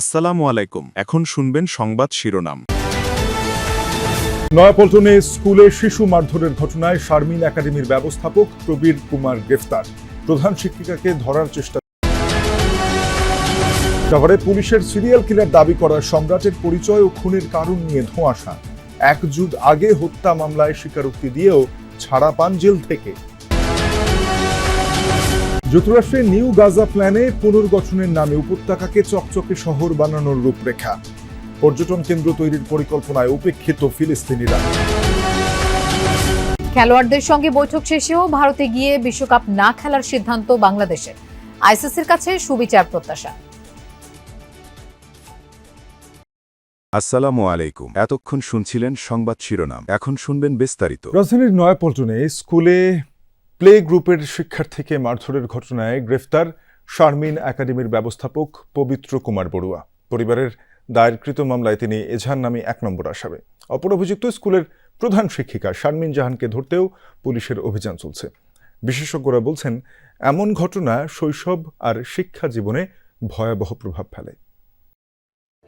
আসসালামু আলাইকুম। এখন শুনবেন সংবাদ শিরোনাম। নয়াপল্টনে স্কুলে শিশু মারধরের ঘটনায় শারমিন একাডেমির ব্যবস্থাপক প্রবীর কুমার গ্রেফতার। প্রধান শিক্ষিকাকে ধরার চেষ্টা। শহরে পুলিশের সিরিয়াল কিলার দাবি করা সম্রাটের পরিচয় ও খুনের কারণ নিয়ে ধোঁয়াশা। এক যুগ আগে হত্যা মামলায় স্বীকারোক্তি দিয়েও ছাড়া পান জেল থেকে। যুক্তরাষ্ট্রের নিউ গাজা প্ল্যানে পুনর্গঠনের নামে উপত্যকাকে চকচকে শহর বানানোর রূপরেখা। পর্যটন কেন্দ্র তৈরির পরিকল্পনায় উপেক্ষিত ফিলিস্তিনিরা। খেলোয়াড়দের সঙ্গে বৈঠক শেষেও ভারতে গিয়ে বিশ্বকাপ না খেলার সিদ্ধান্ত বাংলাদেশের। আইসিসির কাছে সুবিচার প্রত্যাশা। আসসালামু আলাইকুম। এতক্ষণ শুনছিলেন সংবাদ শিরোনাম। এখন শুনবেন বিস্তারিত। রাজধানীর নয়াপল্টনে স্কুলে প্লে গ্রুপের শিক্ষার্থীকে মারধরের ঘটনায় গ্রেফতার শারমিন একাডেমির ব্যবস্থাপক পবিত্র কুমার বড়ুয়া। পরিবারের দায়েরকৃত মামলায় তিনি এজাহার নামে এক নম্বর আসাবে অপর অভিযুক্ত স্কুলের প্রধান শিক্ষিকা শারমিন জাহানকে ধরতেও পুলিশের অভিযান চলছে। বিশেষজ্ঞরা বলছেন, এমন ঘটনা শৈশব আর শিক্ষা জীবনে ভয়াবহ প্রভাব ফেলে।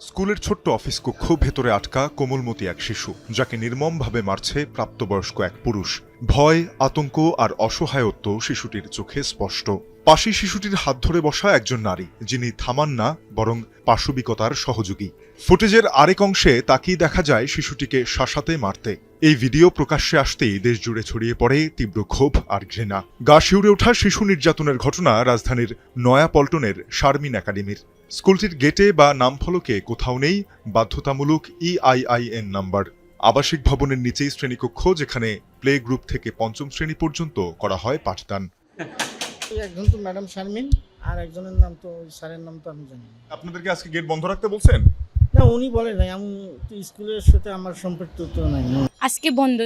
স্কুলের ছোট্ট অফিস কক্ষ ভেতরে আটকা কোমলমতি এক শিশু, যাকে নির্মমভাবে মারছে প্রাপ্তবয়স্ক এক পুরুষ। ভয়, আতঙ্ক আর অসহায়ত্ব শিশুটির চোখে স্পষ্ট। পাশে শিশুটির হাত ধরে বসা একজন নারী, যিনি থামান না, বরং পাশবিকতার সহযোগী। ফুটেজের আরেক অংশে তাকিয়ে দেখা যায় শিশুটিকে শাসাতে মারতে। এই ভিডিও প্রকাশ্যে আসতেই দেশ জুড়ে ছড়িয়ে পড়ে তীব্র ক্ষোভ আর ঘৃণা। গা শিউরে ওঠা শিশু নির্যাতনের ঘটনা রাজধানীর নয়াপল্টনের শারমিন একাডেমির। স্কুলটির গেটে বা নামফলকে কোথাও নেই, বাধ্যতামূলক ইআইআইএন নাম্বার আবাসিক ভবনের নিচেই শ্রেণীকক্ষ যেখানে প্লে গ্রুপ থেকে পঞ্চম শ্রেণি পর্যন্ত করা হয় পাঠদান একজন তো ম্যাডাম শারমিন আর একজনের নাম তো স্যারের নাম তো আমি জানি। আপনাদেরকে আজকে গেট বন্ধ রাখতে বলছেন উনি বলে নাই আমি তো স্কুলের সাথে আমার সম্পর্ক তো নাই। আজকে বন্ধ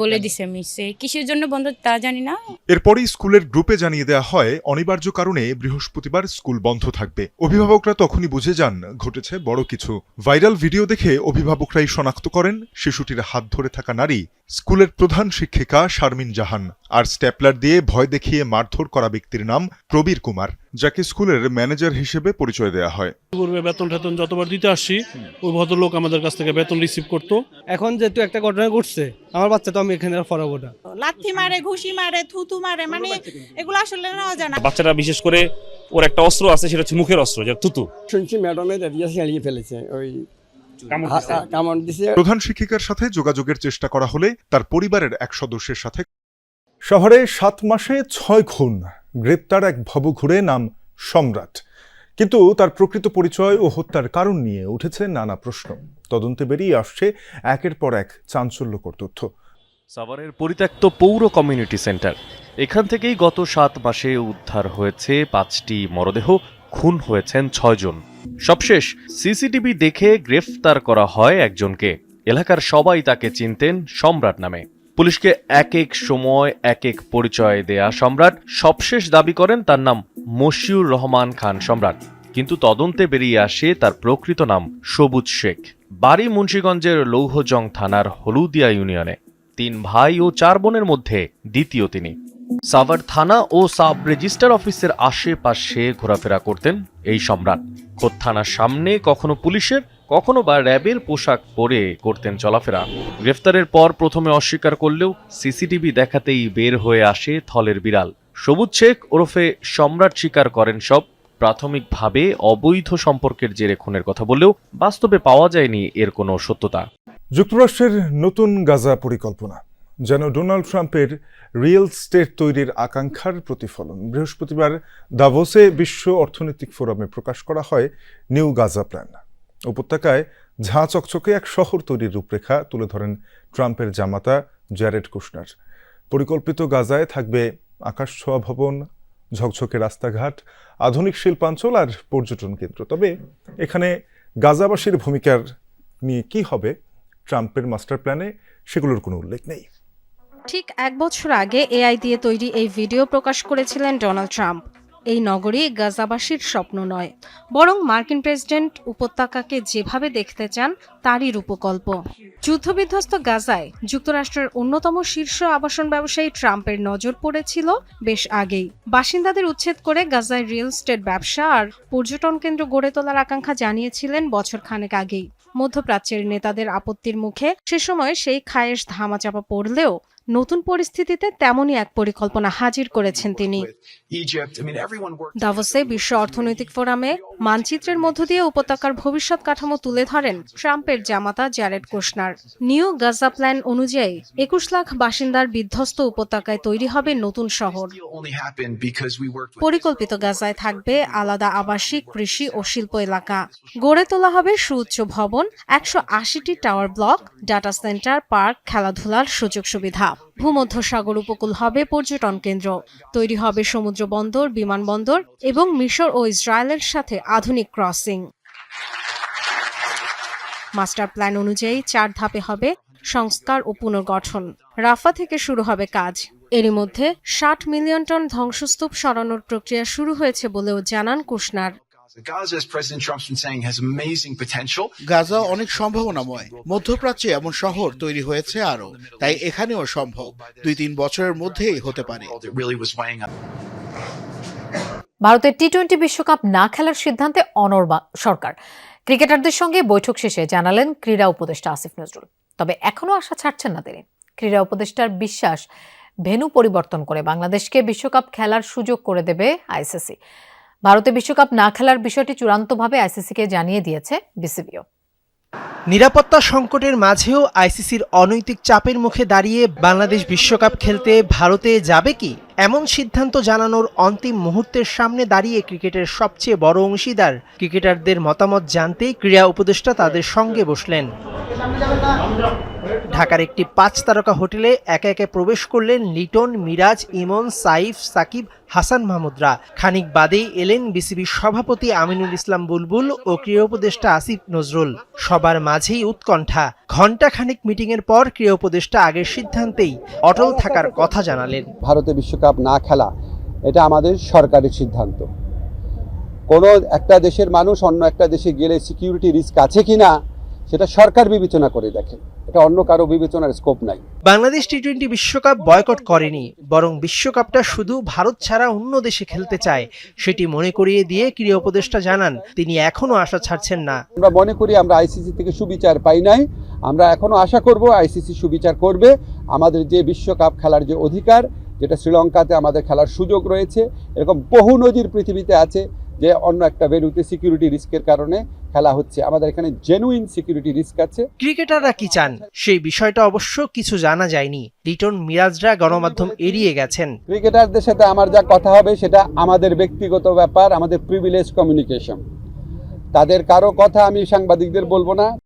বলে দিছে মিসে কিসের জন্য বন্ধ তা জানি না। এরপরই স্কুলের গ্রুপে জানিয়ে দেওয়া হয় অনিবার্য কারণে বৃহস্পতিবার স্কুল বন্ধ থাকবে। অভিভাবকরা তখনই বুঝে যান ঘটেছে বড় কিছু। ভাইরাল ভিডিও দেখে অভিভাবকরাই শনাক্ত করেন শিশুটির হাত ধরে থাকা নারী স্কুলের প্রধান শিক্ষিকা শারমিন জাহান। আর স্ট্যাপলার দিয়ে ভয় দেখিয়ে মারধর করা ব্যক্তির নাম প্রবীর কুমার। যাকে স্কুলের ম্যানেজার হিসেবে পরিচয় দেওয়া হয়। পূর্বে বেতন টেতন যতবার দিতে আসছি ওই ভদ্রলোক আমাদের কাছ থেকে বেতন রিসিভ করতো। এখন যেহেতু একটা ঘটনা ঘটছে আমার বাচ্চা তো আমি এখানে পড়াবো না। লাথি মারে ঘুষি মারে থুতু মারে মানে এগুলো আসলে নেওয়া যায় না। বাচ্চারা বিশেষ করে ওর একটা অস্ত্র আছে সেটা হচ্ছে মুখের অস্ত্র যেটা তুতু শুনছি ম্যাডামের এরিয়া ছাড়িয়ে ফেলেছে ওই প্রধান শিক্ষিকার সাথে যোগাযোগের চেষ্টা করা হলে তার পরিবারের এক সদস্যের সাথে শহরে সাত মাসে ছয় খুন। গ্রেপ্তার এক ভবঘুরে নাম সম্রাট। কিন্তু তার প্রকৃত পরিচয় ও হত্যার কারণ নিয়ে উঠেছে নানা প্রশ্ন। তদন্তে বেরিয়ে আসছে একের পর এক চাঞ্চল্যকর তথ্য। সাভারের পরিত্যক্ত পৌর কমিউনিটি সেন্টার। এখান থেকেই গত সাত মাসে উদ্ধার হয়েছে পাঁচটি মরদেহ, খুন হয়েছেন ছয়জন সবশেষ, সিসিটিভি দেখে গ্রেফতার করা হয় একজনকে। এলাকার সবাই তাকে চিনতেন সম্রাট নামে। পুলিশকে এক এক সময় এক এক পরিচয় দেয়া সম্রাট সবশেষ দাবি করেন তার নাম মশিউর রহমান খান সম্রাট। কিন্তু তদন্তে বেরিয়ে আসে তার প্রকৃত নাম সবুজ শেখ। বাড়ি মুন্সীগঞ্জের লৌহজং থানার হলুদিয়া ইউনিয়নে। তিন ভাই ও চার বোনের মধ্যে দ্বিতীয় তিনি। সাভার থানা ও সাব রেজিস্টার অফিসের আশেপাশে ঘোরাফেরা করতেন এই সম্রাট। খোদ থানার সামনে কখনো পুলিশের কখনো বা র্যাবের পোশাক পরে করতেন চলাফেরা। গ্রেফতারের পর প্রথমে অস্বীকার করলেও সিসিটিভি দেখাতেই বের হয়ে আসে থলের বিড়াল। সবুজ শেখ ওরফে সম্রাট স্বীকার করেন সব। প্রাথমিকভাবে অবৈধ সম্পর্কের জেরে খুনের কথা বললেও বাস্তবে পাওয়া যায়নি এর কোনো সত্যতা। যুক্তরাষ্ট্রের নতুন গাজা পরিকল্পনা। যেন ডোনাল্ড ট্রাম্পের রিয়েল স্টেট তৈরির আকাঙ্ক্ষার প্রতিফলন। বৃহস্পতিবার দাভোসে বিশ্ব অর্থনৈতিক ফোরামে প্রকাশ করা হয় নিউ গাজা প্ল্যান। উপত্যকায় ঝাঁ চকচকে এক শহর তৈরির রূপরেখা তুলে ধরেন ট্রাম্পের জামাতা জ্যারেড কুশনার। পরিকল্পিত গাজায় থাকবে আকাশ ছোঁয়া ভবন, ঝকঝকে রাস্তাঘাট, আধুনিক শিল্পাঞ্চল আর পর্যটন কেন্দ্র। তবে এখানে গাজাবাসীর ভূমিকার নিয়ে কি হবে ট্রাম্পের মাস্টার প্ল্যানে সেগুলোর কোনো উল্লেখ নেই। ঠিক এক বছর আগে এআই দিয়ে তৈরি এই ভিডিও প্রকাশ করেছিলেন ডোনাল্ড ট্রাম্প। এই নগরী গাজাবাসীর স্বপ্ন নয়, বরং মার্কিন প্রেসিডেন্ট উপত্যকাকে যেভাবে দেখতে চান, তারই রূপকল্প। যুদ্ধবিধ্বস্ত গাজায় যুক্তরাষ্ট্রের অন্যতম শীর্ষ আবাসন ব্যবসায়ী ট্রাম্পের নজর পড়েছিল বেশ আগেই। বাসিন্দাদের উচ্ছেদ করে গাজায় রিয়েল স্টেট ব্যবসা আর পর্যটন কেন্দ্র গড়ে তোলার আকাঙ্ক্ষা জানিয়েছিলেন বছর খানেক আগেই। মধ্যপ্রাচ্যের নেতাদের আপত্তির মুখে সে সময় সেই খায়েশ ধামাচাপা পড়লেও নতুন পরিস্থিতিতে তেমনই এক পরিকল্পনা হাজির করেছেন তিনি। দাভোসে বিশ্ব অর্থনৈতিক ফোরামে মানচিত্রের মধ্য দিয়ে উপত্যকার ভবিষ্যৎ কাঠামো তুলে ধরেন ট্রাম্পের জামাতা Jared Kushner. New Gaza plan অনুযায়ী একুশ লাখ বাসিন্দার বিধ্বস্ত উপত্যকায় তৈরি হবে নতুন শহর। পরিকল্পিত গাজায় থাকবে আলাদা আবাসিক কৃষি ও শিল্প এলাকা। গড়ে তোলা হবে সুউচ্চ ভবন একশো আশিটি tower block data centre park খেলাধুলার সুযোগ সুবিধা। ভূমধ্যসাগর উপকূল হবে পর্যটন কেন্দ্র। তৈরি হবে সমুদ্র বন্দর বিমানবন্দর এবং মিশর ও ইসরায়েলের সাথে আধুনিক ক্রসিং। মাস্টার প্ল্যান অনুযায়ী চার ধাপে হবে সংস্কার ও পুনর্গঠন। রাফা থেকে শুরু হবে কাজ। এরই মধ্যে ষাট মিলিয়ন টন ধ্বংসস্তূপ সরানোর প্রক্রিয়া শুরু হয়েছে বলেও জানান কুশনার। গাজা অনেক সম্ভাবনাময়। মধ্যপ্রাচ্যে এমন শহর তৈরি হয়েছে আরও তাই এখানেও সম্ভব। দুই তিন বছরের মধ্যেই হতে পারে। ভারতের টি টোয়েন্টি বিশ্বকাপ না খেলার সিদ্ধান্তে অনড় বা- সরকার। ক্রিকেটারদের সঙ্গে বৈঠক শেষে জানালেন ক্রীড়া উপদেষ্টা আসিফ নজরুল। তবে এখনও আশা ছাড়ছেন না তিনি। ক্রীড়া উপদেষ্টার বিশ্বাস ভেন্যু পরিবর্তন করে বাংলাদেশকে বিশ্বকাপ খেলার সুযোগ করে দেবে আইসিসি। ভারতে বিশ্বকাপ না খেলার বিষয়টি চূড়ান্তভাবে আইসিসিকে জানিয়ে দিয়েছে বিসিবিও। নিরাপত্তা সংকটের মাঝেও আইসিসির অনৈতিক চাপের মুখে দাঁড়িয়ে বাংলাদেশ বিশ্বকাপ খেলতে ভারতে যাবে কি? এমন সিদ্ধান্ত জানানোর অন্তিম মুহূর্তের সামনে দাঁড়িয়ে ক্রিকেটের সবচেয়ে বড় অংশীদার। ক্রিকেটারদের মতামত জানতেই ক্রীড়া উপদেষ্টা তাদের সঙ্গে বসলেন। ঢাকার একটি পাঁচ তারকা হোটেলে একে একে প্রবেশ করলেন লিটন, মিরাজ, ইমন, সাইফ, সাকিব, হাসান মাহমুদরা। খানিক বাদেই এলেন বিসিবির সভাপতি আমিনুল ইসলাম বুলবুল ও ক্রীড়া উপদেষ্টা আসিফ নজরুল। সবার মাঝেই উৎকণ্ঠা। ঘণ্টা খানিক মিটিংয়ের পর ক্রীড়া উপদেষ্টা আগের সিদ্ধান্তেই অটল থাকার কথা জানালেন। ভারতে বিশ্বকাপ না খেলা, এটা আমাদের সরকারের সিদ্ধান্ত। কোনো একটা দেশের মানুষ অন্য একটা দেশে গেলে সিকিউরিটি রিস্ক আছে কিনা সেটা সরকার বিবেচনা করে দেখে এটা অন্য কারও বিবেচনার স্কোপ নাই। বাংলাদেশ টি টোয়েন্টি বিশ্বকাপ বয়কট করেনি বরং বিশ্বকাপটা শুধু ভারত ছাড়া অন্য দেশে খেলতে চায়। সেটি মনে করিয়ে দিয়ে ক্রীড়া উপদেষ্টা জানান তিনি এখনও আশা ছাড়ছেন না। আমরা মনে করি আমরা আইসিসি থেকে সুবিচার পাই নাই। আমরা এখনও আশা করব আইসিসি সুবিচার করবে। আমাদের যে বিশ্বকাপ খেলার যে অধিকার যেটা শ্রীলঙ্কাতে আমাদের খেলার সুযোগ রয়েছে এরকম বহু নজির পৃথিবীতে আছে যে অন্য একটা ভেন্যুতে সিকিউরিটি রিস্কের কারণে খেলা হচ্ছে। আমাদের এখানে জেনুইন সিকিউরিটি রিস্ক আছে। ক্রিকেটাররা কি চান? সেই বিষয়টা অবশ্য কিছু জানা যায়নি। লিটন মিরাজরা গণমাধ্যম এড়িয়ে গেছেন। ক্রিকেটারদের সাথে আমার যা কথা হবে সেটা আমাদের ব্যক্তিগত ব্যাপার আমাদের প্রিভিলেজ কমিউনিকেশন তাদের কারও কথা আমি সাংবাদিকদের বলব না।